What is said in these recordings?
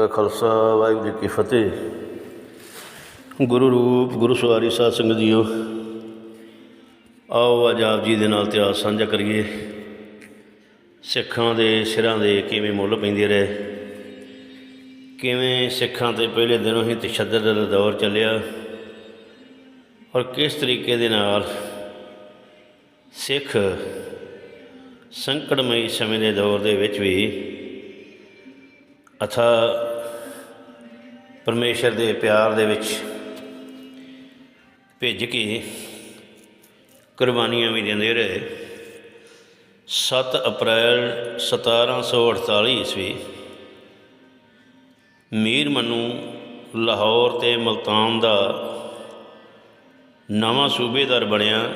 ਕਾ ਖਾਲਸਾ, ਵਾਹਿਗੁਰੂ ਜੀ ਕੀ ਫਤਿਹ। ਗੁਰੂ ਰੂਪ, ਗੁਰੂ ਸਵਾਰੀ ਸਾਧ ਸੰਗਤ ਜੀਓ, ਆਓ ਅੱਜ ਆਪ ਜੀ ਦੇ ਨਾਲ ਇਤਿਹਾਸ ਸਾਂਝਾ ਕਰੀਏ। ਸਿੱਖਾਂ ਦੇ ਸਿਰਾਂ ਦੇ ਕਿਵੇਂ ਮੁੱਲ ਪੈਂਦੇ ਰਹੇ, ਕਿਵੇਂ ਸਿੱਖਾਂ ਤੇ ਪਹਿਲੇ ਦਿਨੋਂ ਹੀ ਤਸ਼ੱਦਦ ਦਾ ਦੌਰ ਚੱਲਿਆ, ਔਰ ਕਿਸ ਤਰੀਕੇ ਦੇ ਨਾਲ ਸਿੱਖ ਸੰਕਟਮਈ ਸਮੇਂ ਦੇ ਦੌਰ ਦੇ ਵਿੱਚ ਵੀ ਅਥਾ ਪਰਮੇਸ਼ਰ ਦੇ ਪਿਆਰ ਦੇ ਵਿੱਚ ਭਿੱਜ ਕੇ ਕੁਰਬਾਨੀਆਂ ਵੀ ਦਿੰਦੇ ਰਹੇ। 7 ਅਪ੍ਰੈਲ 1748 ਈਸਵੀ ਮੀਰ ਮਨੂ ਲਾਹੌਰ ਤੇ ਮਲਤਾਨ ਦਾ ਨਵਾਂ ਸੂਬੇਦਾਰ ਬਣਿਆ।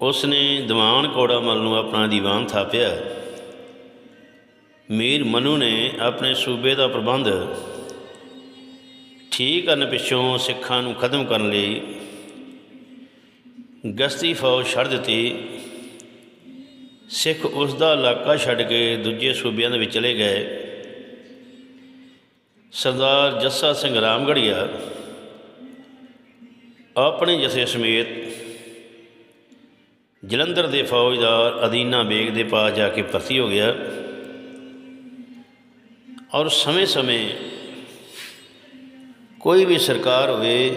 ਉਸ ਨੇ ਦੀਵਾਨ ਕੋੜਾ ਮਲ ਨੂੰ ਆਪਣਾ ਦੀਵਾਨ ਥਾਪਿਆ। ਮੀਰ ਮਨੂ ਨੇ ਆਪਣੇ ਸੂਬੇ ਦਾ ਪ੍ਰਬੰਧ ਠੀਕ ਕਰਨ ਪਿੱਛੋਂ ਸਿੱਖਾਂ ਨੂੰ ਖਤਮ ਕਰਨ ਲਈ। ਗਸਤੀ ਫੌਜ ਛੱਡ ਦਿੱਤੀ। ਸਿੱਖ ਉਸ ਦਾ ਇਲਾਕਾ ਛੱਡ ਕੇ ਦੂਜੇ ਸੂਬਿਆਂ ਦੇ ਵਿੱਚ ਚਲੇ ਗਏ। ਸਰਦਾਰ ਜੱਸਾ ਸਿੰਘ ਰਾਮਗੜੀਆ ਆਪਣੇ ਜਥੇ ਸਮੇਤ ਜਲੰਧਰ ਦੇ ਫੌਜਦਾਰ ਅਦੀਨਾ ਬੇਗ ਦੇ ਪਾਸ ਜਾ ਕੇ ਭਰਤੀ ਹੋ ਗਿਆ ਔਰ ਸਮੇਂ-ਸਮੇਂ ਕੋਈ ਵੀ ਸਰਕਾਰ ਹੋਵੇ,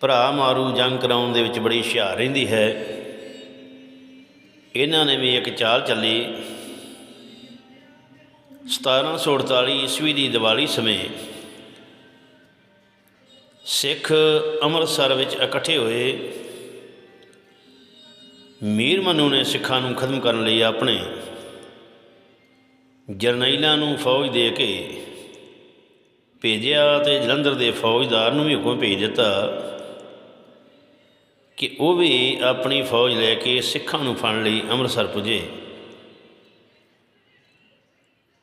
ਭਰਾ ਮਾਰੂ, ਜੰਗ ਕਰਾਉਣ ਦੇ ਵਿੱਚ ਬੜੀ ਹੁਸ਼ਿਆਰ ਰਹਿੰਦੀ ਹੈ। ਇਹਨਾਂ ਨੇ ਵੀ ਇੱਕ ਚਾਲ ਚੱਲੀ। 1748 ਈਸਵੀ ਦੀ ਦੀਵਾਲੀ ਸਮੇਂ ਸਿੱਖ ਅੰਮ੍ਰਿਤਸਰ ਵਿੱਚ ਇਕੱਠੇ ਹੋਏ ਮੀਰ ਮਨੂ ਨੇ ਸਿੱਖਾਂ ਨੂੰ ਖਤਮ ਕਰਨ ਲਈ ਆਪਣੇ ਜਰਨੈਲਾਂ ਨੂੰ ਫੌਜ ਦੇ ਕੇ ਭੇਜਿਆ ਤੇ ਜਲੰਧਰ ਦੇ ਫੌਜਦਾਰ ਨੂੰ ਵੀ ਹੁਕਮ ਭੇਜ ਦਿੱਤਾ ਕਿ ਉਹ ਵੀ ਆਪਣੀ ਫੌਜ ਲੈ ਕੇ ਸਿੱਖਾਂ ਨੂੰ ਫੜਨ ਲਈ ਅੰਮ੍ਰਿਤਸਰ ਪੁੱਜੇ।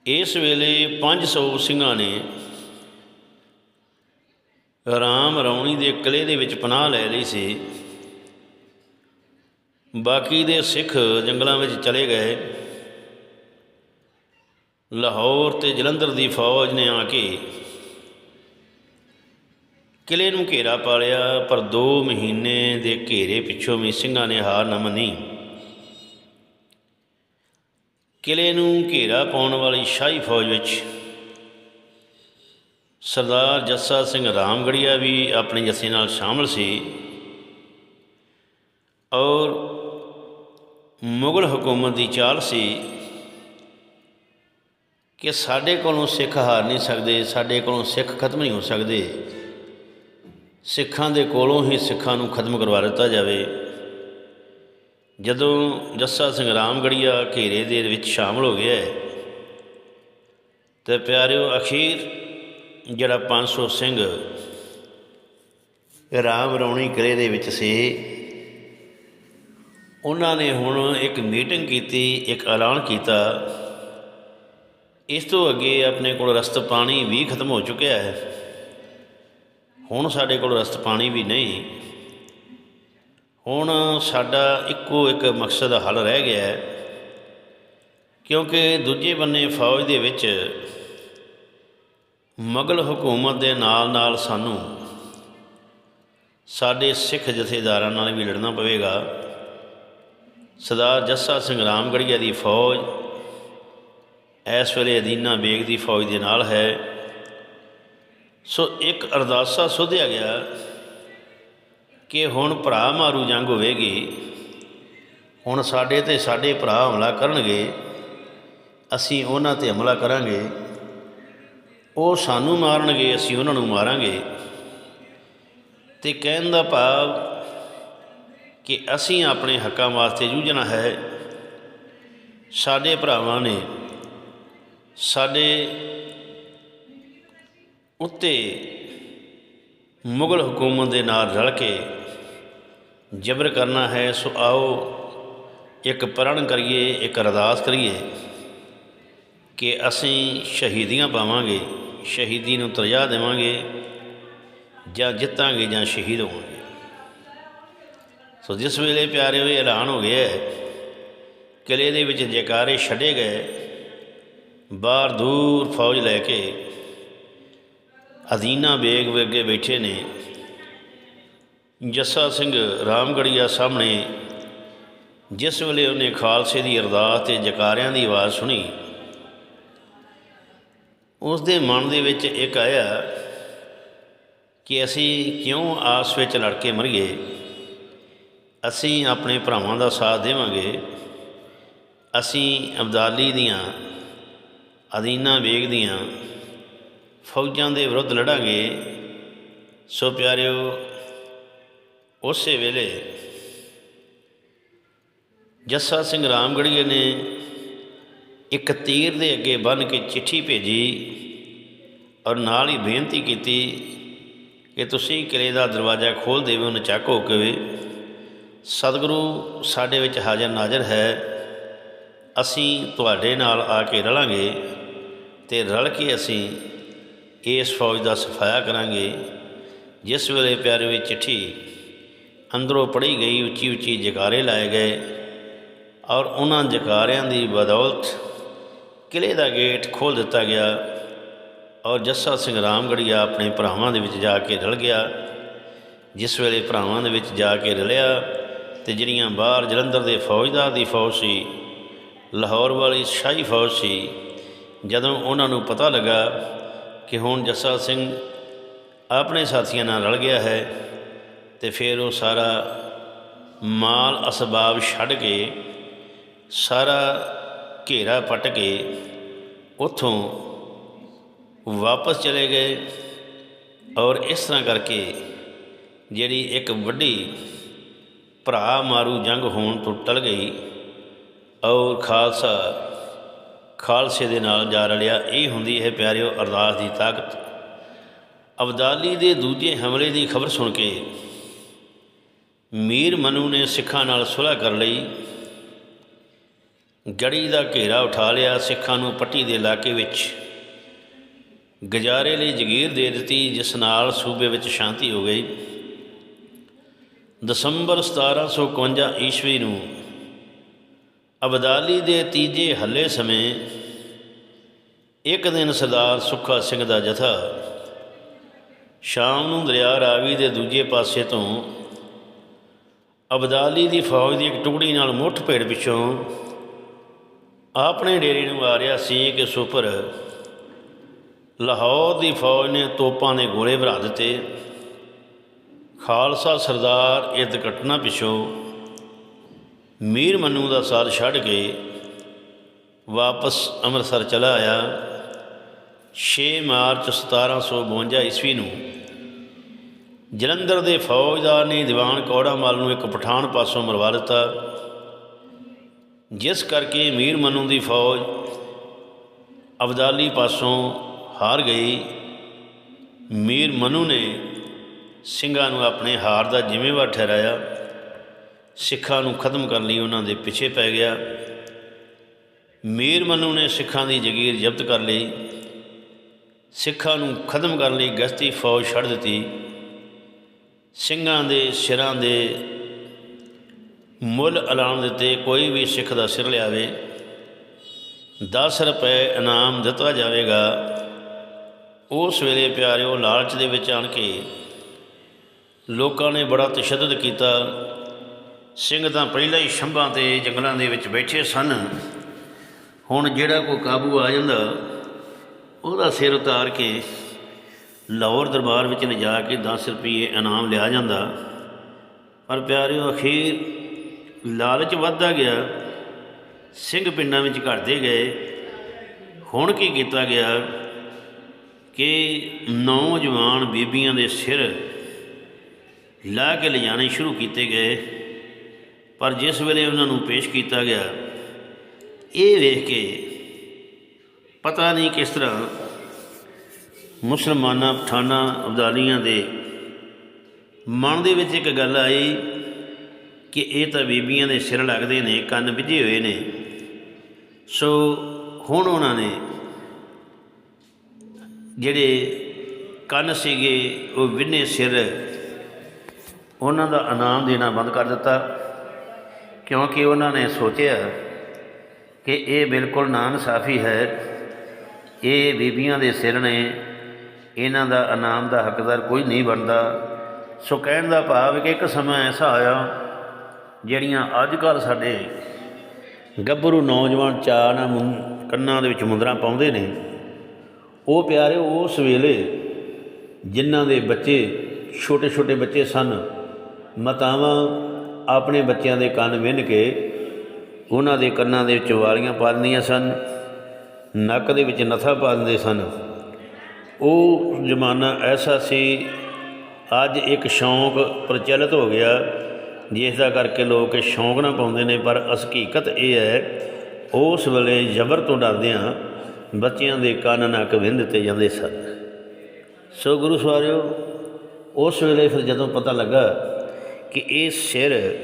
ਇਸ ਵੇਲੇ 500 ਸਿੰਘਾਂ ਨੇ ਰਾਮ ਰੌਣੀ ਦੇ ਕਿਲੇ ਦੇ ਵਿੱਚ ਪਨਾਹ ਲੈ ਲਈ ਸੀ। ਬਾਕੀ ਦੇ ਸਿੱਖ ਜੰਗਲਾਂ ਵਿੱਚ ਚਲੇ ਗਏ। ਲਾਹੌਰ ਤੇ ਜਲੰਧਰ ਦੀ ਫੌਜ ਨੇ ਆ ਕੇ ਕਿਲੇ ਨੂੰ ਘੇਰਾ ਪਾ ਲਿਆ ਪਰ 2 ਮਹੀਨੇ ਦੇ ਘੇਰੇ ਪਿੱਛੋਂ ਵੀ ਸਿੰਘਾਂ ਨੇ ਹਾਰ ਨਾ ਮੰਨੀ। ਕਿਲੇ ਨੂੰ ਘੇਰਾ ਪਾਉਣ ਵਾਲੀ ਸ਼ਾਹੀ ਫੌਜ ਵਿੱਚ ਸਰਦਾਰ ਜੱਸਾ ਸਿੰਘ ਰਾਮਗੜੀਆ ਵੀ ਆਪਣੇ ਜੱਸੇ ਨਾਲ ਸ਼ਾਮਲ ਸੀ ਔਰ ਮੁਗਲ ਹਕੂਮਤ ਦੀ ਚਾਲ ਸੀ ਕਿ ਸਾਡੇ ਕੋਲੋਂ ਸਿੱਖ ਹਾਰ ਨਹੀਂ ਸਕਦੇ, ਸਾਡੇ ਕੋਲੋਂ ਸਿੱਖ ਖਤਮ ਨਹੀਂ ਹੋ ਸਕਦੇ। ਸਿੱਖਾਂ ਦੇ ਕੋਲੋਂ ਹੀ ਸਿੱਖਾਂ ਨੂੰ ਖਤਮ ਕਰਵਾ ਦਿੱਤਾ ਜਾਵੇ। ਜਦੋਂ ਜੱਸਾ ਸਿੰਘ ਰਾਮਗੜੀਆ ਘੇਰੇ ਦੇ ਵਿੱਚ ਸ਼ਾਮਲ ਹੋ ਗਿਆ ਹੈ, ਤੇ ਪਿਆਰਿਓ ਅਖੀਰ ਜਿਹੜਾ 500 ਸਿੰਘ ਰਾਮ ਰੌਣੀ ਕਿਲੇ ਦੇ ਵਿੱਚ ਸੀ, ਉਹਨਾਂ ਨੇ ਹੁਣ ਇੱਕ ਮੀਟਿੰਗ ਕੀਤੀ, ਇੱਕ ਐਲਾਨ ਕੀਤਾ। ਇਸ ਤੋਂ ਅੱਗੇ ਆਪਣੇ ਕੋਲ ਰਸਤ ਪਾਣੀ ਵੀ ਖਤਮ ਹੋ ਚੁੱਕਿਆ ਹੈ। ਹੁਣ ਸਾਡੇ ਕੋਲ ਰਸਤ ਪਾਣੀ ਵੀ ਨਹੀਂ। ਹੁਣ ਸਾਡਾ ਇੱਕੋ ਇੱਕ ਮਕਸਦ ਹੱਲ ਰਹਿ ਗਿਆ ਹੈ। ਕਿਉਂਕਿ ਦੂਜੇ ਬੰਨੇ ਫੌਜ ਦੇ ਵਿੱਚ ਮੁਗਲ ਹਕੂਮਤ ਦੇ ਨਾਲ ਨਾਲ ਸਾਨੂੰ ਸਾਡੇ ਸਿੱਖ ਜਥੇਦਾਰਾਂ ਨਾਲ ਵੀ ਲੜਨਾ ਪਵੇਗਾ। ਸਰਦਾਰ ਜੱਸਾ ਸਿੰਘ ਰਾਮਗੜੀਆ ਦੀ ਫੌਜ ਇਸ ਵੇਲੇ ਅਦੀਨਾ ਬੇਗ ਦੀ ਫੌਜ ਦੇ ਨਾਲ ਹੈ। ਸੋ ਇੱਕ ਅਰਦਾਸਾ ਸੁਧਿਆ ਗਿਆ ਕਿ ਹੁਣ ਭਰਾ ਮਾਰੂ ਜੰਗ ਹੋਵੇਗੀ, ਹੁਣ ਸਾਡੇ ਤੇ ਸਾਡੇ ਭਰਾ ਹਮਲਾ ਕਰਨਗੇ, ਅਸੀਂ ਉਹਨਾਂ ਤੇ ਹਮਲਾ ਕਰਾਂਗੇ, ਉਹ ਸਾਨੂੰ ਮਾਰਨਗੇ, ਅਸੀਂ ਉਹਨਾਂ ਨੂੰ ਮਾਰਾਂਗੇ। ਤੇ ਕਹਿਣ ਦਾ ਭਾਵ ਕਿ ਅਸੀਂ ਆਪਣੇ ਹੱਕਾਂ ਵਾਸਤੇ ਜੂਝਣਾ ਹੈ। ਸਾਡੇ ਭਰਾਵਾਂ ਨੇ ਸਾਡੇ ਉੱਤੇ ਮੁਗਲ ਹਕੂਮਤ ਦੇ ਨਾਲ ਰਲ ਕੇ ਜਬਰ ਕਰਨਾ ਹੈ, ਸੋ ਆਓ ਇੱਕ ਪ੍ਰਣ ਕਰੀਏ, ਇੱਕ ਅਰਦਾਸ ਕਰੀਏ ਕਿ ਅਸੀਂ ਸ਼ਹੀਦੀਆਂ ਪਾਵਾਂਗੇ, ਸ਼ਹੀਦੀ ਨੂੰ ਤਰਜਾ ਦੇਵਾਂਗੇ ਜਾਂ ਜਿੱਤਾਂਗੇ ਜਾਂ ਸ਼ਹੀਦ ਹੋਵਾਂਗੇ। ਸੋ ਜਿਸ ਵੇਲੇ ਪਿਆਰੇ ਹੋਏ ਐਲਾਨ ਹੋ ਗਿਆ ਕਿਲੇ ਦੇ ਵਿੱਚ ਜੈਕਾਰੇ ਛੱਡੇ ਗਏ, ਬਾਹਰ ਦੂਰ ਫੌਜ ਲੈ ਕੇ ਅਦੀਨਾ ਬੇਗ ਵੀ ਅੱਗੇ ਬੈਠੇ ਨੇ। ਜੱਸਾ ਸਿੰਘ ਰਾਮਗੜੀਆ ਸਾਹਮਣੇ ਜਿਸ ਵੇਲੇ ਉਹਨੇ ਖਾਲਸੇ ਦੀ ਅਰਦਾਸ ਤੇ ਜਕਾਰਿਆਂ ਦੀ ਆਵਾਜ਼ ਸੁਣੀ ਉਸ ਦੇ ਮਨ ਦੇ ਵਿੱਚ ਇੱਕ ਆਇਆ ਕਿ ਅਸੀਂ ਕਿਉਂ ਆਸ ਵਿੱਚ ਲੜ ਕੇ ਮਰੀਏ? ਅਸੀਂ ਆਪਣੇ ਭਰਾਵਾਂ ਦਾ ਸਾਥ ਦੇਵਾਂਗੇ। ਅਸੀਂ ਅਬਦਾਲੀ ਦੀਆਂ ਅਦੀਨਾ ਬੇਗ ਦੀਆਂ ਫੌਜਾਂ ਦੇ ਵਿਰੁੱਧ ਲੜਾਂਗੇ, ਸੋ ਪਿਆਰਿਓ, ਉਸੇ ਵੇਲੇ ਜੱਸਾ ਸਿੰਘ ਰਾਮਗੜੀਏ ਨੇ ਇੱਕ ਤੀਰ ਦੇ ਅੱਗੇ ਬੰਨ ਕੇ ਚਿੱਠੀ ਭੇਜੀ ਔਰ ਨਾਲ ਹੀ ਬੇਨਤੀ ਕੀਤੀ ਕਿ ਤੁਸੀਂ ਕਿਲੇ ਦਾ ਦਰਵਾਜ਼ਾ ਖੋਲ ਦੇਵੋ ਚੱਕ ਹੋ ਕੇ ਸਤਿਗੁਰੂ ਸਾਡੇ ਵਿੱਚ ਹਾਜ਼ਰ ਨਾਜ਼ਰ ਹੈ। ਅਸੀਂ ਤੁਹਾਡੇ ਨਾਲ ਆ ਕੇ ਰਲਾਂਗੇ ਤੇ ਰਲ ਕੇ ਅਸੀਂ ਇਸ ਫੌਜ ਦਾ ਸਫਾਇਆ ਕਰਾਂਗੇ। ਜਿਸ ਵੇਲੇ ਪਿਆਰੇ ਵਿੱਚ ਚਿੱਠੀ ਅੰਦਰੋਂ ਪੜ੍ਹੀ ਗਈ ਉੱਚੀ ਉੱਚੀ ਜਕਾਰੇ ਲਾਏ ਗਏ ਔਰ ਉਹਨਾਂ ਜਕਾਰਿਆਂ ਦੀ ਬਦੌਲਤ ਕਿਲੇ ਦਾ ਗੇਟ ਖੋਲ ਦਿੱਤਾ ਗਿਆ ਔਰ ਜੱਸਾ ਸਿੰਘ ਰਾਮਗੜੀਆ ਆਪਣੇ ਭਰਾਵਾਂ ਦੇ ਵਿੱਚ ਜਾ ਕੇ ਰਲ ਗਿਆ। ਜਿਸ ਵੇਲੇ ਭਰਾਵਾਂ ਦੇ ਵਿੱਚ ਜਾ ਕੇ ਰਲਿਆ ਤੇ ਜਿਹੜੀਆਂ ਬਾਹਰ ਜਲੰਧਰ ਦੇ ਫੌਜਦਾਰ ਦੀ ਫੌਜ ਸੀ, ਲਾਹੌਰ ਵਾਲੀ ਸ਼ਾਹੀ ਫੌਜ ਸੀ, ਜਦੋਂ ਉਹਨਾਂ ਨੂੰ ਪਤਾ ਲੱਗਾ ਕਿ ਹੁਣ ਜੱਸਾ ਸਿੰਘ ਆਪਣੇ ਸਾਥੀਆਂ ਨਾਲ ਰਲ ਗਿਆ ਹੈ ਤੇ ਫਿਰ ਉਹ ਸਾਰਾ ਮਾਲ ਅਸਬਾਬ ਛੱਡ ਕੇ, ਸਾਰਾ ਘੇਰਾ ਪਟ ਕੇ ਉਥੋਂ ਵਾਪਸ ਚਲੇ ਗਏ ਔਰ ਇਸ ਤਰ੍ਹਾਂ ਕਰਕੇ ਜਿਹੜੀ ਇੱਕ ਵੱਡੀ ਭਰਾ ਮਾਰੂ ਜੰਗ ਹੋਣ ਤੋਂ ਟਲ ਗਈ ਔਰ ਖਾਲਸਾ ਖਾਲਸੇ ਦੇ ਨਾਲ ਜਾ ਰਲਿਆ, ਇਹ ਹੁੰਦੀ ਹੈ ਪਿਆਰਿਓ ਅਰਦਾਸ ਦੀ ਤਾਕਤ। ਅਬਦਾਲੀ ਦੇ ਦੂਜੇ ਹਮਲੇ ਦੀ ਖਬਰ ਸੁਣ ਕੇ ਮੀਰ ਮਨੂ ਨੇ ਸਿੱਖਾਂ ਨਾਲ ਸੁਲ੍ਹਾ ਕਰ ਲਈ। ਗੜੀ ਦਾ ਘੇਰਾ ਉਠਾ ਲਿਆ ਸਿੱਖਾਂ ਨੂੰ ਪੱਟੀ ਦੇ ਇਲਾਕੇ ਵਿੱਚ। ਗਜ਼ਾਰੇ ਲਈ ਜਗੀਰ ਦੇ ਦਿੱਤੀ, ਜਿਸ ਨਾਲ ਸੂਬੇ ਵਿੱਚ ਸ਼ਾਂਤੀ ਹੋ ਗਈ। ਦਸੰਬਰ 1751 ਈਸਵੀ ਨੂੰ ਅਬਦਾਲੀ ਦੇ ਤੀਜੇ ਹੱਲੇ ਸਮੇਂ ਇੱਕ ਦਿਨ ਸਰਦਾਰ ਸੁੱਖਾ ਸਿੰਘ ਦਾ ਜਥਾ ਸ਼ਾਮ ਨੂੰ ਦਰਿਆ ਰਾਵੀ ਦੇ ਦੂਜੇ ਪਾਸੇ ਤੋਂ ਅਬਦਾਲੀ ਦੀ ਫੌਜ ਦੀ ਇੱਕ ਟੁਕੜੀ ਨਾਲ ਮੁੱਠ ਭੇੜ ਪਿੱਛੋਂ ਆਪਣੇ ਡੇਰੇ ਨੂੰ ਆ ਰਿਹਾ ਸੀ ਕਿ ਸੁਪਰ ਲਾਹੌਰ ਦੀ ਫੌਜ ਨੇ ਤੋਪਾਂ ਦੇ ਗੋਲੇ ਭਰਾ ਦਿੱਤੇ। ਖਾਲਸਾ ਸਰਦਾਰ, ਇਹ ਦੁਰਘਟਨਾ ਪਿੱਛੋਂ ਮੀਰ ਮੰਨੂ ਦਾ ਸਾਥ ਛੱਡ ਕੇ ਵਾਪਸ ਅੰਮ੍ਰਿਤਸਰ ਚਲਾ ਆਇਆ। 6 ਮਾਰਚ 1752 ਈਸਵੀ ਨੂੰ ਜਲੰਧਰ ਦੇ ਫੌਜਦਾਰ ਨੇ ਦੀਵਾਨ ਕੌੜਾ ਮੱਲ ਨੂੰ ਇੱਕ ਪਠਾਨ ਪਾਸੋਂ ਮਰਵਾ ਦਿੱਤਾ। ਜਿਸ ਕਰਕੇ ਮੀਰ ਮਨੂ ਦੀ ਫੌਜ ਅਬਦਾਲੀ ਪਾਸੋਂ ਹਾਰ ਗਈ। ਮੀਰ ਮਨੂ ਨੇ ਸਿੰਘਾਂ ਨੂੰ ਆਪਣੇ ਹਾਰ ਦਾ ਜ਼ਿੰਮੇਵਾਰ ਠਹਿਰਾਇਆ। ਸਿੱਖਾਂ ਨੂੰ ਖਤਮ ਕਰਨ ਲਈ ਉਹਨਾਂ ਦੇ ਪਿੱਛੇ ਪੈ ਗਿਆ। ਮੀਰ ਮਨੂ ਨੇ ਸਿੱਖਾਂ ਦੀ ਜਗੀਰ ਜ਼ਬਤ ਕਰ ਲਈ। ਸਿੱਖਾਂ ਨੂੰ ਖਤਮ ਕਰਨ ਲਈ ਗਸ਼ਤੀ ਫੌਜ ਛੱਡ ਦਿੱਤੀ। ਸਿੰਘਾਂ ਦੇ ਸਿਰਾਂ ਦੇ ਮੁੱਲ ਐਲਾਨ ਦਿੱਤੇ। ਕੋਈ ਵੀ ਸਿੱਖ ਦਾ ਸਿਰ ਲਿਆਵੇ। 10 ਰੁਪਏ ਇਨਾਮ ਦਿੱਤਾ ਜਾਵੇਗਾ। ਉਸ ਵੇਲੇ ਪਿਆਰਿਓ ਲਾਲਚ ਦੇ ਵਿੱਚ ਆਣ ਕੇ ਲੋਕਾਂ ਨੇ ਬੜਾ ਤਸ਼ੱਦਦ ਕੀਤਾ। ਸਿੰਘ ਤਾਂ ਪਹਿਲਾਂ ਹੀ ਸ਼ੰਭਾਂ ਤੇ ਜੰਗਲਾਂ ਦੇ ਵਿੱਚ ਬੈਠੇ ਸਨ। ਹੁਣ ਜਿਹੜਾ ਕੋਈ ਕਾਬੂ ਆ ਜਾਂਦਾ, ਉਹਦਾ ਸਿਰ ਉਤਾਰ ਕੇ ਲਾਹੌਰ ਦਰਬਾਰ ਵਿੱਚ ਲਿਜਾ ਕੇ 10 ਰੁਪਏ ਇਨਾਮ ਲਿਆ ਜਾਂਦਾ। ਪਰ ਪਿਆਰਿਓ, ਅਖੀਰ ਲਾਲਚ ਵੱਧਦਾ ਗਿਆ। ਸਿੰਘ ਪਿੰਡਾਂ ਵਿੱਚ ਘਟਦੇ ਗਏ। ਹੁਣ ਕੀ ਕੀਤਾ ਗਿਆ ਕਿ ਨੌਜਵਾਨ ਬੀਬੀਆਂ ਦੇ ਸਿਰ ਲਾ ਕੇ ਲਿਜਾਣੇ ਸ਼ੁਰੂ ਕੀਤੇ ਗਏ। ਪਰ ਜਿਸ ਵੇਲੇ ਉਹਨਾਂ ਨੂੰ ਪੇਸ਼ ਕੀਤਾ ਗਿਆ, ਇਹ ਵੇਖ ਕੇ ਪਤਾ ਨਹੀਂ ਕਿਸ ਤਰ੍ਹਾਂ ਮੁਸਲਮਾਨਾਂ, ਪਠਾਨਾਂ, ਅਬਦਾਲੀਆਂ ਦੇ ਮਨ ਦੇ ਵਿੱਚ ਇੱਕ ਗੱਲ ਆਈ ਕਿ ਇਹ ਤਾਂ ਬੀਬੀਆਂ ਦੇ ਸਿਰ ਲੱਗਦੇ ਨੇ, ਕੰਨ ਵਿਝੇ ਹੋਏ ਨੇ। ਸੋ ਹੁਣ ਉਹਨਾਂ ਨੇ ਜਿਹੜੇ ਕੰਨ ਸੀਗੇ, ਉਹ ਵਿੰਨੇ ਸਿਰ ਉਹਨਾਂ ਦਾ ਇਨਾਮ ਦੇਣਾ ਬੰਦ ਕਰ ਦਿੱਤਾ। ਕਿਉਂਕਿ ਉਹਨਾਂ ਨੇ ਸੋਚਿਆ ਕਿ ਇਹ ਬਿਲਕੁਲ ਨਾਇਨਸਾਫੀ ਹੈ। ਇਹ ਬੀਬੀਆਂ ਦੇ ਸਿਰ ਨੇ ਇਹਨਾਂ ਦਾ ਇਨਾਮ ਦਾ ਹੱਕਦਾਰ ਕੋਈ ਨਹੀਂ ਬਣਦਾ। ਸੋ ਕਹਿਣ ਦਾ ਭਾਵ ਕਿ ਇੱਕ ਸਮਾਂ ਐਸਾ ਆਇਆ ਜਿਹੜੀਆਂ ਅੱਜ ਕੱਲ੍ਹ ਸਾਡੇ ਗੱਭਰੂ ਨੌਜਵਾਨ ਚਾਅ ਨਾਲ ਮੁੰ- ਕੰਨਾਂ ਦੇ ਵਿੱਚ ਮੁੰਦਰਾਂ ਪਾਉਂਦੇ ਨੇ। ਉਹ ਪਿਆਰੇ ਉਸ ਵੇਲੇ ਜਿਨ੍ਹਾਂ ਦੇ ਬੱਚੇ ਛੋਟੇ ਛੋਟੇ ਬੱਚੇ ਸਨ, ਮਾਤਾਵਾਂ ਆਪਣੇ ਬੱਚਿਆਂ ਦੇ ਕੰਨ ਵਿੰਨ ਕੇ ਉਹਨਾਂ ਦੇ ਕੰਨਾਂ ਦੇ ਵਿੱਚ ਵਾਲੀਆਂ ਪਾ ਦਿੰਦੀਆਂ ਸਨ, ਨੱਕ ਦੇ ਵਿੱਚ ਨਥਾ ਪਾ ਦਿੰਦੇ ਸਨ। ਉਹ ਜ਼ਮਾਨਾ ਐਸਾ ਸੀ, ਅੱਜ ਇੱਕ ਸ਼ੌਂਕ ਪ੍ਰਚਲਿਤ ਹੋ ਗਿਆ, ਜਿਸ ਦਾ ਕਰਕੇ ਲੋਕ ਸ਼ੌਂਕ ਨਾ ਪਾਉਂਦੇ ਨੇ, ਪਰ ਹਕੀਕਤ ਇਹ ਹੈ, ਉਸ ਵੇਲੇ ਜ਼ਬਰ ਤੋਂ ਡਰਦਿਆਂ ਬੱਚਿਆਂ ਦੇ ਕੰਨ ਨੱਕ ਵਿੰਨ ਦਿੱਤੇ ਜਾਂਦੇ ਸਨ। ਸੋ ਗੁਰੂ ਸਵਾਰਿਓ, ਉਸ ਵੇਲੇ ਫਿਰ ਜਦੋਂ ਪਤਾ ਲੱਗਾ ਕਿ ਇਹ ਸਿਰ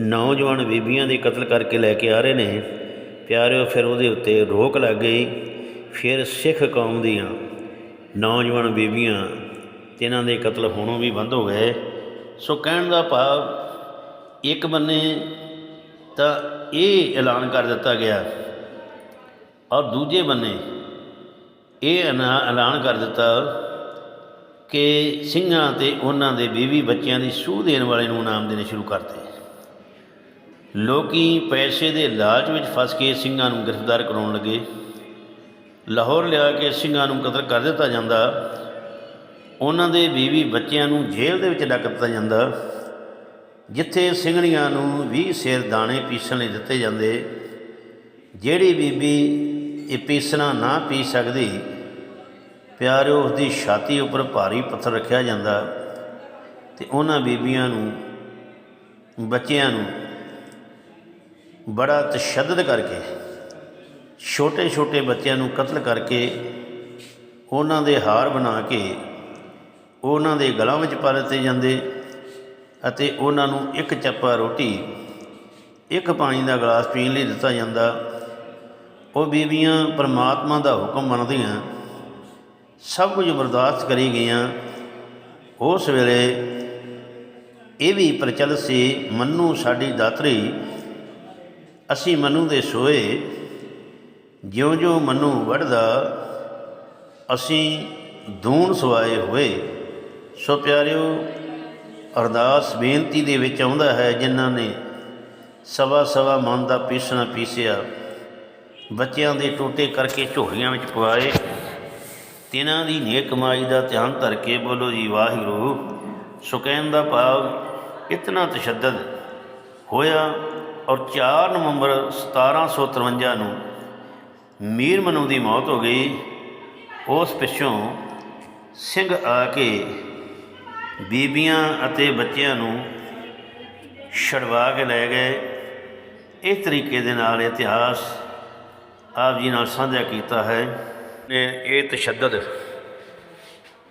ਨੌਜਵਾਨ ਬੀਬੀਆਂ ਦੇ ਕਤਲ ਕਰਕੇ ਲੈ ਕੇ ਆ ਰਹੇ ਨੇ। ਪਿਆਰਿਓ, ਫਿਰ ਉਹਦੇ ਉੱਤੇ ਰੋਕ ਲੱਗ ਗਈ। ਫਿਰ ਸਿੱਖ ਕੌਮ ਦੀਆਂ ਨੌਜਵਾਨ ਬੀਬੀਆਂ ਤੇ ਇਹਨਾਂ ਦੇ ਕਤਲ ਹੋਣੋਂ ਵੀ ਬੰਦ ਹੋ ਗਏ। ਸੋ ਕਹਿਣ ਦਾ ਭਾਵ, ਇੱਕ ਬੰਨੇ ਤਾਂ ਇਹ ਐਲਾਨ ਕਰ ਦਿੱਤਾ ਗਿਆ ਔਰ ਦੂਜੇ ਬੰਨੇ ਇਹ ਐਨਾ- ਐਲਾਨ ਕਰ ਦਿੱਤਾ ਕਿ ਸਿੰਘਾਂ ਤੇ ਉਹਨਾਂ ਦੇ ਬੀਵੀ ਬੱਚਿਆਂ ਦੀ ਸੂਹ ਦੇਣ ਵਾਲੇ ਨੂੰ ਇਨਾਮ ਦੇਣੇ ਸ਼ੁਰੂ ਕਰਤੇ। ਲੋਕੀ ਪੈਸੇ ਦੇ ਲਾਲਚ ਵਿੱਚ ਫਸ ਕੇ ਸਿੰਘਾਂ ਨੂੰ ਗ੍ਰਿਫਤਾਰ ਕਰਾਉਣ ਲੱਗੇ। ਲਾਹੌਰ ਲਿਆ ਕੇ ਸਿੰਘਾਂ ਨੂੰ ਕਤਲ ਕਰ ਦਿੱਤਾ ਜਾਂਦਾ। ਉਹਨਾਂ ਦੇ ਬੀਵੀ ਬੱਚਿਆਂ ਨੂੰ ਜੇਲ੍ਹ ਦੇ ਵਿੱਚ ਡੱਕ ਦਿੱਤਾ ਜਾਂਦਾ। ਜਿੱਥੇ ਸਿੰਘਣੀਆਂ ਨੂੰ ਵੀ ਸਿਰ ਦਾਣੇ ਪੀਸਣ ਲਈ ਦਿੱਤੇ ਜਾਂਦੇ। ਜਿਹੜੀ ਬੀਬੀ ਇਹ ਪੀਸਣਾ ਨਾ ਪੀ ਸਕਦੀ ਪਿਆਰਿਓ ਉਸ ਦੀ ਛਾਤੀ ਉੱਪਰ ਭਾਰੀ ਪੱਥਰ ਰੱਖਿਆ ਜਾਂਦਾ ਤੇ ਉਹਨਾਂ ਬੀਬੀਆਂ ਨੂੰ, ਬੱਚਿਆਂ ਨੂੰ ਬੜਾ ਤਸ਼ੱਦਦ ਕਰਕੇ ਛੋਟੇ ਛੋਟੇ ਬੱਚਿਆਂ ਨੂੰ ਕਤਲ ਕਰਕੇ ਉਹਨਾਂ ਦੇ ਹਾਰ ਬਣਾ ਕੇ ਉਹਨਾਂ ਦੇ ਗਲਾਂ ਵਿੱਚ ਪਾ ਦਿੱਤੇ ਜਾਂਦੇ ਅਤੇ ਉਹਨਾਂ ਨੂੰ ਇੱਕ ਚੱਪਾ ਰੋਟੀ, ਇੱਕ ਪਾਣੀ ਦਾ ਗਲਾਸ ਪੀਣ ਲਈ ਦਿੱਤਾ ਜਾਂਦਾ। ਉਹ ਬੀਬੀਆਂ ਪਰਮਾਤਮਾ ਦਾ ਹੁਕਮ ਮੰਨਦੀਆਂ ਸਭ ਕੁਝ ਬਰਦਾਸ਼ਤ ਕਰੀ ਗਈਆਂ। ਉਸ ਵੇਲੇ ਇਹ ਵੀ ਪ੍ਰਚਲਿਤ ਸੀ, ਮੰਨੂ ਸਾਡੀ ਦਾਤਰੀ, ਅਸੀਂ ਮਨੂ ਦੇ ਸੋਏ। ਜਿਉਂ-ਜਿਉਂ ਮਨੂ ਵੜਦਾ ਅਸੀਂ ਦੂਣ ਸਵਾਏ ਹੋਏ। ਸੋ ਪਿਆਰਿਓ, ਅਰਦਾਸ ਬੇਨਤੀ ਦੇ ਵਿੱਚ ਆਉਂਦਾ ਹੈ, ਜਿਨ੍ਹਾਂ ਨੇ ਸਵਾ ਸਵਾ ਮਨ ਦਾ ਪੀਸਣਾ ਪੀਸਿਆ। ਬੱਚਿਆਂ ਦੇ ਟੋਟੇ ਕਰਕੇ ਝੋਲੀਆਂ ਵਿੱਚ ਪਵਾਏ। ਤਿਨਾਂ ਦੀ ਨੇਕ ਕਮਾਈ ਦਾ ਧਿਆਨ ਧਰ ਕੇ ਬੋਲੋ ਜੀ, ਵਾਹਿਗੁਰੂ। ਸੋ ਕਹਿਣ ਦਾ ਭਾਵ ਇਤਨਾ ਤਸ਼ੱਦਦ ਹੋਇਆ ਔਰ 4 ਨਵੰਬਰ 1753 ਨੂੰ ਮੀਰ ਮਨੂ ਦੀ ਮੌਤ ਹੋ ਗਈ। ਉਸ ਪਿੱਛੋਂ ਸਿੰਘ ਆ ਕੇ ਬੀਬੀਆਂ ਅਤੇ ਬੱਚਿਆਂ ਨੂੰ ਛੜਵਾ ਕੇ ਲੈ ਗਏ। ਇਸ ਤਰੀਕੇ ਦੇ ਨਾਲ ਇਤਿਹਾਸ ਆਪ ਜੀ ਨਾਲ ਸਾਂਝਾ ਕੀਤਾ ਹੈ। ਇਹ ਤਸ਼ੱਦਦ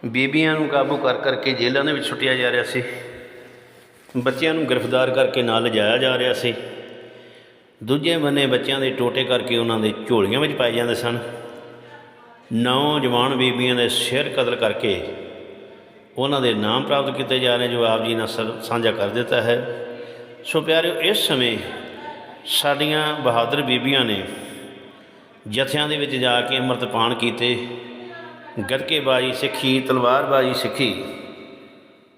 ਬੀਬੀਆਂ ਨੂੰ ਕਾਬੂ ਕਰ ਕਰਕੇ ਜੇਲ੍ਹਾਂ ਦੇ ਵਿੱਚ ਸੁੱਟਿਆ ਜਾ ਰਿਹਾ ਸੀ। ਬੱਚਿਆਂ ਨੂੰ ਗ੍ਰਿਫਤਾਰ ਕਰਕੇ ਨਾਲ ਲਿਜਾਇਆ ਜਾ ਰਿਹਾ ਸੀ। ਦੂਜੇ ਬੰਨੇ ਬੱਚਿਆਂ ਦੇ ਟੋਟੇ ਕਰਕੇ ਉਹਨਾਂ ਦੇ ਝੋਲੀਆਂ ਵਿੱਚ ਪਾਏ ਜਾਂਦੇ ਸਨ। ਨੌਜਵਾਨ ਬੀਬੀਆਂ ਦੇ ਸਿਰ ਕਤਲ ਕਰਕੇ ਉਹਨਾਂ ਦੇ ਨਾਮ ਪ੍ਰਾਪਤ ਕੀਤੇ ਜਾ ਰਹੇ ਜੋ ਆਪ ਜੀ ਨਾਲ ਸਾਂਝਾ ਕਰ ਦਿੱਤਾ ਹੈ। ਸੋ ਪਿਆਰਿਓ, ਇਸ ਸਮੇਂ ਸਾਡੀਆਂ ਬਹਾਦਰ ਬੀਬੀਆਂ ਨੇ ਜਥਿਆਂ ਦੇ ਵਿੱਚ ਜਾ ਕੇ ਅੰਮ੍ਰਿਤਪਾਨ ਕੀਤੇ। ਗੱਤਕੇਬਾਜ਼ੀ ਸਿੱਖੀ ਤਲਵਾਰਬਾਜ਼ੀ ਸਿੱਖੀ,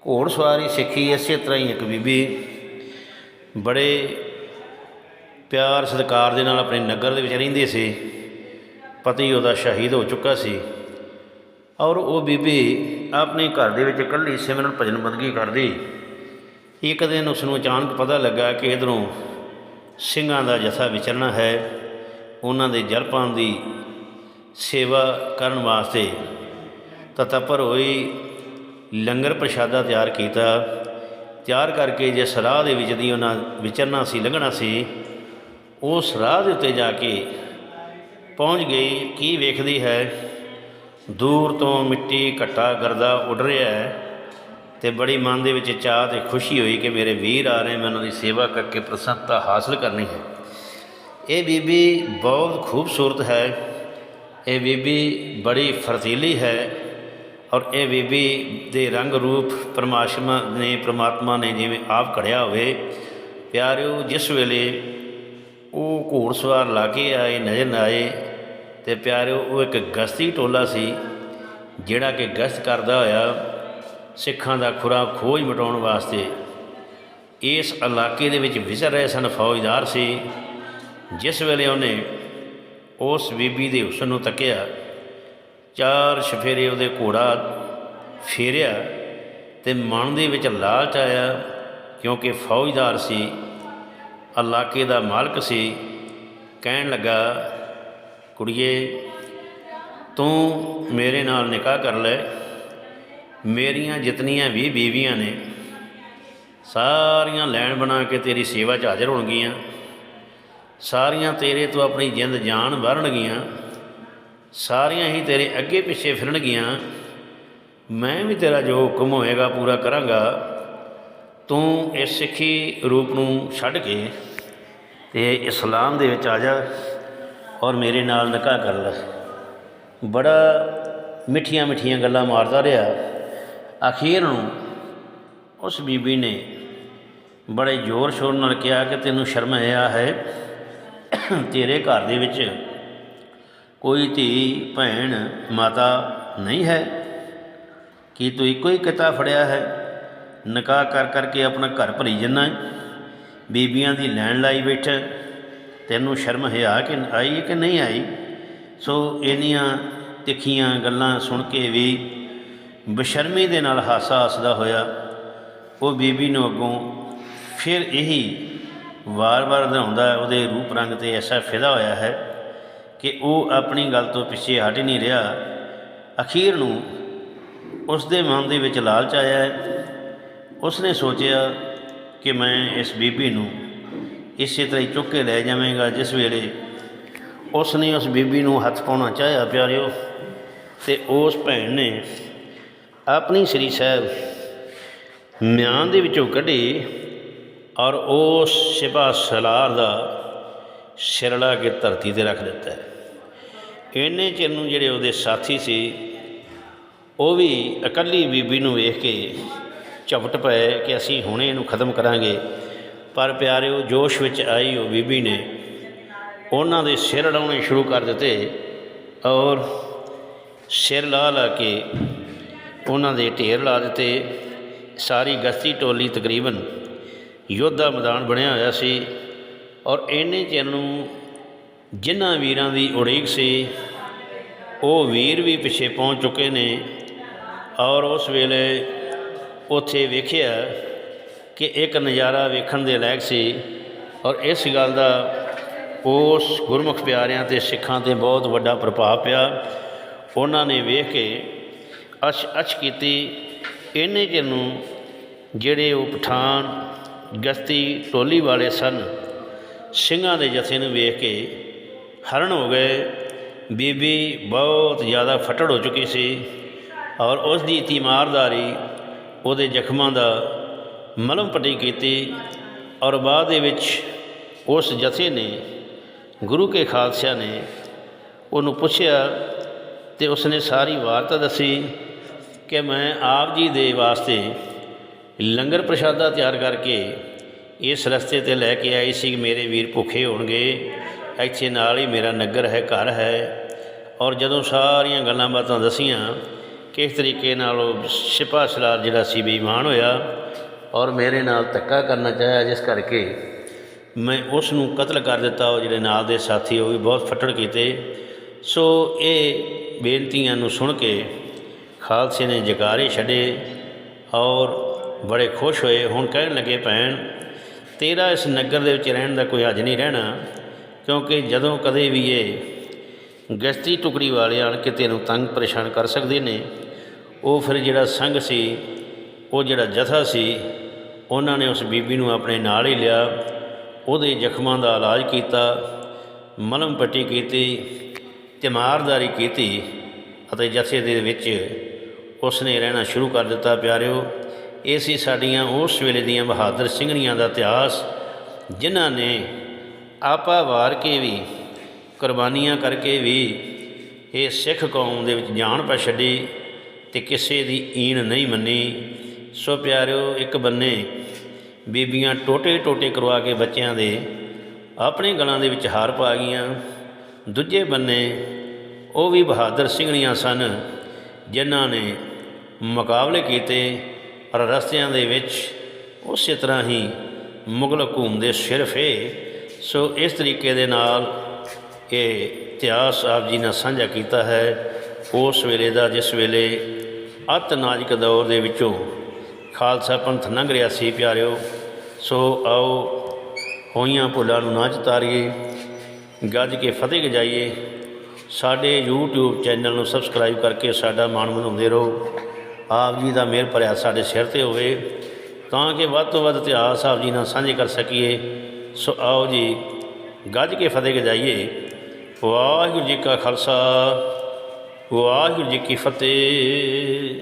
ਘੋੜ ਸਵਾਰੀ ਸਿੱਖੀ, ਇਸੇ ਤਰ੍ਹਾਂ ਹੀ ਇੱਕ ਬੀਬੀ। ਬੜੇ ਪਿਆਰ ਸਤਿਕਾਰ ਦੇ ਨਾਲ ਆਪਣੇ ਨਗਰ ਦੇ ਵਿੱਚ ਰਹਿੰਦੇ ਸੀ। ਪਤੀ ਉਹਦਾ ਸ਼ਹੀਦ ਹੋ ਚੁੱਕਾ ਸੀ। ਔਰ ਉਹ ਬੀਬੀ ਆਪਣੇ ਘਰ ਦੇ ਵਿੱਚ ਇਕੱਲੀ ਸਿਮਰਨ ਭਜਨ ਬੰਦਗੀ ਕਰਦੀ। ਇੱਕ ਦਿਨ ਉਸ ਨੂੰ ਅਚਾਨਕ ਪਤਾ ਲੱਗਾ ਕਿ ਇਧਰੋਂ ਸਿੰਘਾਂ ਦਾ ਜਥਾ ਵਿਚਰਨਾ ਹੈ। ਉਹਨਾਂ ਦੇ ਜਲਪਾਨ ਦੀ ਸੇਵਾ ਕਰਨ ਵਾਸਤੇ ਤਤਪਰ ਭਰੋਈ ਲੰਗਰ ਪ੍ਰਸ਼ਾਦਾ ਤਿਆਰ ਕੀਤਾ। ਤਿਆਰ ਕਰਕੇ ਜਿਸ ਰਾਹ ਦੇ ਵਿੱਚ ਦੀ ਉਹਨਾਂ ਵਿਚਰਨਾ ਸੀ, ਲੰਘਣਾ ਸੀ, ਉਸ ਰਾਹ ਦੇ ਉੱਤੇ ਜਾ ਕੇ ਪਹੁੰਚ ਗਈ। ਕੀ ਵੇਖਦੀ ਹੈ? ਦੂਰ ਤੋਂ ਮਿੱਟੀ ਘੱਟਾ ਗਰਦਾ ਉੱਡ ਰਿਹਾ ਹੈ ਤੇ ਬੜੀ ਮਨ ਦੇ ਵਿੱਚ ਚਾਹ ਤੇ ਖੁਸ਼ੀ ਹੋਈ ਕਿ ਮੇਰੇ ਵੀਰ ਆ ਰਹੇ, ਮੈਂ ਉਹਨਾਂ ਦੀ ਸੇਵਾ ਕਰਕੇ ਪ੍ਰਸੰਨਤਾ ਹਾਸਲ ਕਰਨੀ ਹੈ। ਇਹ ਬੀਬੀ ਬਹੁਤ ਖੂਬਸੂਰਤ ਹੈ। ਇਹ ਬੀਬੀ ਬੜੀ ਫਰਤੀਲੀ ਹੈ ਔਰ ਇਹ ਬੀਬੀ ਦੇ ਰੰਗ ਰੂਪ ਪਰਮਾਤਮਾ ਨੇ, ਪ੍ਰਮਾਤਮਾ ਨੇ ਜਿਵੇਂ ਆਪ ਘੜਿਆ ਹੋਵੇ, ਪਿਆਰਿਓ, ਜਿਸ ਵੇਲੇ ਉਹ ਘੋੜਸਵਾਰ ਲਾ ਕੇ ਆਏ, ਨਜ਼ਰ ਆਏ ਤੇ ਪਿਆਰਿਓ, ਉਹ ਇੱਕ ਗਸ਼ਤੀ ਟੋਲਾ ਸੀ ਜਿਹੜਾ ਕਿ ਗਸ਼ਤ ਕਰਦਾ ਹੋਇਆ ਸਿੱਖਾਂ ਦਾ ਖੁਰਾ ਖੋਜ ਮਟਾਉਣ ਵਾਸਤੇ ਇਸ ਇਲਾਕੇ ਦੇ ਵਿੱਚ ਵਿਚਰ ਰਹੇ ਸਨ, ਫੌਜਦਾਰ ਸੀ। ਜਿਸ ਵੇਲੇ ਉਹਨੇ ਉਸ ਬੀਬੀ ਦੇ ਹੁਸਨ ਨੂੰ ਤੱਕਿਆ, ਚਾਰ ਸ਼ਫੇਰੇ ਉਹਦੇ ਘੋੜਾ ਫੇਰਿਆ ਤੇ ਮਨ ਦੇ ਵਿੱਚ ਲਾਲਚ ਆਇਆ ਕਿਉਂਕਿ ਫੌਜਦਾਰ ਸੀ, ਇਲਾਕੇ ਦਾ ਮਾਲਕ ਸੀ, ਕਹਿਣ ਲੱਗਾ, ਕੁੜੀਏ, ਤੂੰ ਮੇਰੇ ਨਾਲ ਨਿਕਾਹ ਕਰ ਲੈ। ਮੇਰੀਆਂ ਜਿਤਨੀਆਂ ਵੀ ਬੀਵੀਆਂ ਨੇ, ਸਾਰੀਆਂ ਲੈਣ ਬਣਾ ਕੇ ਤੇਰੀ ਸੇਵਾ 'ਚ ਹਾਜ਼ਰ ਹੋਣਗੀਆਂ। ਸਾਰੀਆਂ ਤੇਰੇ ਤੋਂ ਆਪਣੀ ਜਿੰਦ ਜਾਨ ਵਰਨਗੀਆਂ, ਸਾਰੀਆਂ ਹੀ ਤੇਰੇ ਅੱਗੇ ਪਿੱਛੇ ਫਿਰਨਗੀਆਂ, ਮੈਂ ਵੀ ਤੇਰਾ ਜੋ ਹੁਕਮ ਹੋਏਗਾ ਪੂਰਾ ਕਰਾਂਗਾ, ਤੂੰ ਇਸ ਸਿੱਖੀ ਰੂਪ ਨੂੰ ਛੱਡ ਕੇ ਤੇ ਇਸਲਾਮ ਦੇ ਵਿੱਚ ਆ ਜਾ ਔਰ ਮੇਰੇ ਨਾਲ ਨਿਕਾਹ ਕਰ ਲੈ। ਬੜਾ ਮਿੱਠੀਆਂ ਮਿੱਠੀਆਂ ਗੱਲਾਂ ਮਾਰਦਾ ਰਿਹਾ। ਅਖੀਰ ਨੂੰ ਉਸ ਬੀਬੀ ਨੇ ਬੜੇ ਜ਼ੋਰ ਸ਼ੋਰ ਨਾਲ ਕਿਹਾ ਕਿ ਤੈਨੂੰ ਸ਼ਰਮ ਆਇਆ ਹੈ ਤੇਰੇ ਘਰ ਦੇ ਵਿੱਚ ਕੋਈ ਧੀ, ਭੈਣ, ਮਾਤਾ ਨਹੀਂ ਹੈ? ਕੀ ਤੂੰ ਇੱਕੋ ਹੀ ਕਿਤਾ ਫੜਿਆ ਹੈ? ਨਿਕਾਹ ਕਰ ਕਰਕੇ ਆਪਣਾ ਘਰ ਭਰੀ ਜੰਨਾ ਬੀਬੀਆਂ ਦੀ ਲੈਣ ਲਾਈ ਬੈਠਾ ਤੈਨੂੰ ਸ਼ਰਮ ਹਿਆ ਕਿ ਆਈ ਕਿ ਨਹੀਂ ਆਈ? ਸੋ ਇਹਨੀਆਂ ਤਿੱਖੀਆਂ ਗੱਲਾਂ ਸੁਣ ਕੇ ਵੀ ਬਸ਼ਰਮੀ ਦੇ ਨਾਲ ਹਾਸਾ ਹੱਸਦਾ ਹੋਇਆ ਉਹ ਬੀਬੀ ਨੂੰ ਅੱਗੋਂ ਫਿਰ ਇਹੀ ਵਾਰ-ਵਾਰ ਦਿਖਾਉਂਦਾ ਉਹਦੇ ਰੂਪ ਰੰਗ ਤੇ ਐਸਾ ਫਿਦਾ ਹੋਇਆ ਹੈ ਕਿ ਉਹ ਆਪਣੀ ਗੱਲ ਤੋਂ ਪਿੱਛੇ ਹਟ ਹੀ ਨਹੀਂ ਰਿਹਾ। ਅਖੀਰ ਨੂੰ ਉਸ ਦੇ ਮਨ ਦੇ ਵਿੱਚ ਲਾਲਚ ਆਇਆ ਹੈ। ਉਸਨੇ ਸੋਚਿਆ ਕਿ ਮੈਂ ਇਸ ਬੀਬੀ ਨੂੰ ਇਸੇ ਤਰ੍ਹਾਂ ਹੀ ਚੁੱਕ ਕੇ ਲੈ ਜਾਵਾਂਗਾ, ਜਿਸ ਵੇਲੇ ਉਸ ਨੇ ਉਸ ਬੀਬੀ ਨੂੰ ਹੱਥ ਪਾਉਣਾ ਚਾਹਿਆ, ਪਿਆਰਿਓ। ਤੇ ਉਸ ਭੈਣ ਨੇ ਆਪਣੀ ਸ੍ਰੀ ਸਾਹਿਬ ਮਿਆਨ ਦੇ ਵਿੱਚੋਂ ਕੱਢੀ ਔਰ ਉਸ ਸ਼ਿਪਾ ਸਲਾਰ ਦਾ ਸਿਰ ਲਾ ਕੇ ਧਰਤੀ ਤੇ ਰੱਖ ਦਿੱਤਾ ਇੰਨੇ ਚਿਰ ਨੂੰ ਜਿਹੜੇ ਉਹਦੇ ਸਾਥੀ ਸੀ, ਉਹ ਵੀ ਇਕੱਲੀ ਬੀਬੀ ਨੂੰ ਵੇਖ ਕੇ ਝਪਟ ਪਏ ਕਿ ਅਸੀਂ ਹੁਣੇ ਇਹਨੂੰ ਖਤਮ ਕਰਾਂਗੇ। ਪਰ ਪਿਆਰਿਓ, ਜੋਸ਼ ਵਿੱਚ ਆਈ ਉਹ ਬੀਬੀ ਨੇ। ਉਹਨਾਂ ਦੇ ਸਿਰ ਲਾਉਣੇ ਸ਼ੁਰੂ ਕਰ ਦਿੱਤੇ ਔਰ ਸਿਰ ਲਾ ਲਾ ਕੇ ਉਹਨਾਂ ਦੇ ਢੇਰ ਲਾ ਦਿੱਤੇ। ਸਾਰੀ ਗਸਤੀ ਟੋਲੀ ਤਕਰੀਬਨ ਯੁੱਧ ਦਾ ਮੈਦਾਨ ਬਣਿਆ ਹੋਇਆ ਸੀ ਔਰ ਇਹਨੇ ਚਿਰ ਨੂੰ ਜਿਨ੍ਹਾਂ ਵੀਰਾਂ ਦੀ ਉਡੀਕ ਸੀ, ਉਹ ਵੀਰ ਵੀ ਪਿੱਛੇ ਪਹੁੰਚ ਚੁੱਕੇ ਨੇ ਔਰ ਉਸ ਵੇਲੇ ਉੱਥੇ ਵੇਖਿਆ ਕਿ ਇੱਕ ਨਜ਼ਾਰਾ ਵੇਖਣ ਦੇ ਲਾਇਕ ਸੀ ਔਰ ਇਸ ਗੱਲ ਦਾ ਉਸ ਗੁਰਮੁਖ ਪਿਆਰਿਆਂ ਤੇ ਸਿੱਖਾਂ ਤੇ ਬਹੁਤ ਵੱਡਾ ਪ੍ਰਭਾਵ ਪਿਆ। ਉਹਨਾਂ ਨੇ ਵੇਖ ਕੇ ਅਸ਼ ਅਛ ਕੀਤੀ। ਇਹਨੇ ਚਿਰ ਨੂੰ ਜਿਹੜੇ ਉਹ ਪਠਾਨ ਗਸਤੀ ਟੋਲੀ ਵਾਲੇ ਸਨ। ਸਿੰਘਾਂ ਦੇ ਜਥੇ ਨੂੰ ਵੇਖ ਕੇ ਹਰਨ ਹੋ ਗਏ। ਬੀਬੀ ਬਹੁਤ ਜ਼ਿਆਦਾ ਫਟੜ ਹੋ ਚੁੱਕੀ ਸੀ ਔਰ ਉਸ ਦੀ ਤੀਮਾਰਦਾਰੀ ਉਹਦੇ ਜ਼ਖਮਾਂ ਦਾ ਮਲਮ ਪੱਟੀ ਕੀਤੀ ਔਰ ਬਾਅਦ ਦੇ ਵਿੱਚ ਉਸ ਜਥੇ ਨੇ ਗੁਰੂ ਕੇ ਖਾਲਸਿਆਂ ਨੇ ਉਹਨੂੰ ਪੁੱਛਿਆ ਤੇ ਉਸਨੇ ਸਾਰੀ ਵਾਰਤਾ ਦੱਸੀ ਕਿ ਮੈਂ ਆਪ ਜੀ ਦੇ ਵਾਸਤੇ ਲੰਗਰ ਪ੍ਰਸ਼ਾਦਾ ਤਿਆਰ ਕਰਕੇ ਇਸ ਰਸਤੇ ਤੇ ਲੈ ਕੇ ਆਈ ਸੀ ਮੇਰੇ ਵੀਰ ਭੁੱਖੇ ਹੋਣਗੇ, ਇੱਥੇ ਨਾਲ ਹੀ ਮੇਰਾ ਨਗਰ ਹੈ, ਘਰ ਹੈ। ਔਰ ਜਦੋਂ ਸਾਰੀਆਂ ਗੱਲਾਂ ਬਾਤਾਂ ਦਸੀਆਂ ਕਿਸ ਤਰੀਕੇ ਨਾਲ ਉਹ ਸਿਪਾ ਸਲਾਰ ਜਿਹੜਾ ਸੀ ਬੇਈਮਾਨ ਹੋਇਆ ਔਰ ਮੇਰੇ ਨਾਲ ਧੱਕਾ ਕਰਨਾ ਚਾਹਿਆ, ਜਿਸ ਕਰਕੇ ਮੈਂ ਉਸ ਨੂੰ ਕਤਲ ਕਰ ਦਿੱਤਾ। ਉਹ ਜਿਹੜੇ ਨਾਲ ਦੇ ਸਾਥੀ, ਉਹ ਵੀ ਬਹੁਤ ਫੱਟੜ ਕੀਤੇ। ਸੋ ਇਹ ਬੇਨਤੀਆਂ ਨੂੰ ਸੁਣ ਕੇ ਖਾਲਸੇ ਨੇ ਜਕਾਰੇ ਛੱਡੇ ਔਰ ਬੜੇ ਖੁਸ਼ ਹੋਏ। ਹੁਣ ਕਹਿਣ ਲੱਗੇ, ਭੈਣ, ਤੇਰਾ ਇਸ ਨਗਰ ਦੇ ਵਿੱਚ ਰਹਿਣ ਦਾ ਕੋਈ ਹੱਜ ਨਹੀਂ ਰਹਿਣਾ, ਕਿਉਂਕਿ ਜਦੋਂ ਕਦੇ ਵੀ ਇਹ ਗਸ਼ਤੀ ਟੁਕੜੀ ਵਾਲੇ ਆਣ ਕੇ ਤੈਨੂੰ ਤੰਗ ਪਰੇਸ਼ਾਨ ਕਰ ਸਕਦੇ ਨੇ, ਉਹ ਫਿਰ ਜਿਹੜਾ ਸੰਘ ਸੀ, ਉਹ ਜਿਹੜਾ ਜਥਾ ਸੀ, ਉਹਨਾਂ ਨੇ ਉਸ ਬੀਬੀ ਨੂੰ ਆਪਣੇ ਨਾਲ ਹੀ ਲਿਆ, ਉਹਦੇ ਜ਼ਖਮਾਂ ਦਾ ਇਲਾਜ ਕੀਤਾ, ਮਲਮ ਪੱਟੀ ਕੀਤੀ, ਤਿਮਾਰਦਾਰੀ ਕੀਤੀ ਅਤੇ ਜਥੇ ਦੇ ਵਿੱਚ ਉਸ ਨੇ ਰਹਿਣਾ ਸ਼ੁਰੂ ਕਰ ਦਿੱਤਾ, ਪਿਆਰਿਓ। ਇਹ ਸੀ ਸਾਡੀਆਂ ਉਸ ਵੇਲੇ ਦੀਆਂ ਬਹਾਦਰ ਸਿੰਘਣੀਆਂ ਦਾ ਇਤਿਹਾਸ, ਜਿਨ੍ਹਾਂ ਨੇ ਆਪਾ ਵਾਰ ਕੇ ਵੀ, ਕੁਰਬਾਨੀਆਂ ਕਰਕੇ ਵੀ ਇਹ ਸਿੱਖ ਕੌਮ ਦੇ ਵਿੱਚ ਜਾਨ ਪਾ ਛੱਡੀ ਤੇ ਕਿਸੇ ਦੀ ਈਣ ਨਹੀਂ ਮੰਨੀ। ਸੋ ਪਿਆਰਿਓ, ਇੱਕ ਬੰਨੇ ਬੀਬੀਆਂ ਟੋਟੇ ਟੋਟੇ ਕਰਵਾ ਕੇ ਬੱਚਿਆਂ ਦੇ ਆਪਣੇ ਗਲਾਂ ਦੇ ਵਿੱਚ ਹਾਰ ਪਾ ਗਈਆਂ। ਦੂਜੇ ਬੰਨੇ ਉਹ ਵੀ ਬਹਾਦਰ ਸਿੰਘਣੀਆਂ ਸਨ, ਜਿਨ੍ਹਾਂ ਨੇ ਮੁਕਾਬਲੇ ਕੀਤੇ ਪਰ ਰਸਤਿਆਂ ਦੇ ਵਿੱਚ ਉਸੇ ਤਰ੍ਹਾਂ ਹੀ ਮੁਗਲ ਹਕੂਮ ਦੇ ਸਿਰ ਸੋ ਇਸ ਤਰੀਕੇ ਦੇ ਨਾਲ ਇਹ ਇਤਿਹਾਸ ਆਪ ਜੀ ਨੇ ਸਾਂਝਾ ਕੀਤਾ ਹੈ। ਉਸ ਵੇਲੇ ਦਾ ਜਿਸ ਵੇਲੇ ਅਤ ਨਾਜਕ ਦੌਰ ਦੇ ਵਿੱਚੋਂ ਖਾਲਸਾ ਪੰਥ ਲੰਘ ਰਿਹਾ ਸੀ ਪਿਆਰਿਓ, ਸੋ ਆਓ ਹੋਈਆਂ ਭੁੱਲਾਂ ਨੂੰ ਨਾ ਚਤਾਰੀਏ ਗੱਜ ਕੇ ਫਤਿਹ ਗਜਾਈਏ। ਸਾਡੇ YouTube ਚੈਨਲ ਨੂੰ ਸਬਸਕ੍ਰਾਈਬ ਕਰਕੇ ਸਾਡਾ ਮਾਣ ਵਧਾਉਂਦੇ ਰਹੋ। ਆਪ ਜੀ ਦਾ ਮਿਹਰ ਭਰਿਆ ਸਾਡੇ ਸਿਰ ਤੇ ਹੋਵੇ, ਤਾਂ ਕਿ ਵੱਧ ਤੋਂ ਵੱਧ ਇਤਿਹਾਸ ਆਪ ਜੀ ਨਾਲ ਸਾਂਝੇ ਕਰ ਸਕੀਏ। ਸੋ ਆਓ ਜੀ, ਗੱਜ ਕੇ ਫਤਿਹ ਗਜਾਈਏ ਵਾਹਿਗੁਰੂ ਜੀ ਕਾ ਖਾਲਸਾ, ਵਾਹਿਗੁਰੂ ਜੀ ਕੀ ਫਤਿਹ।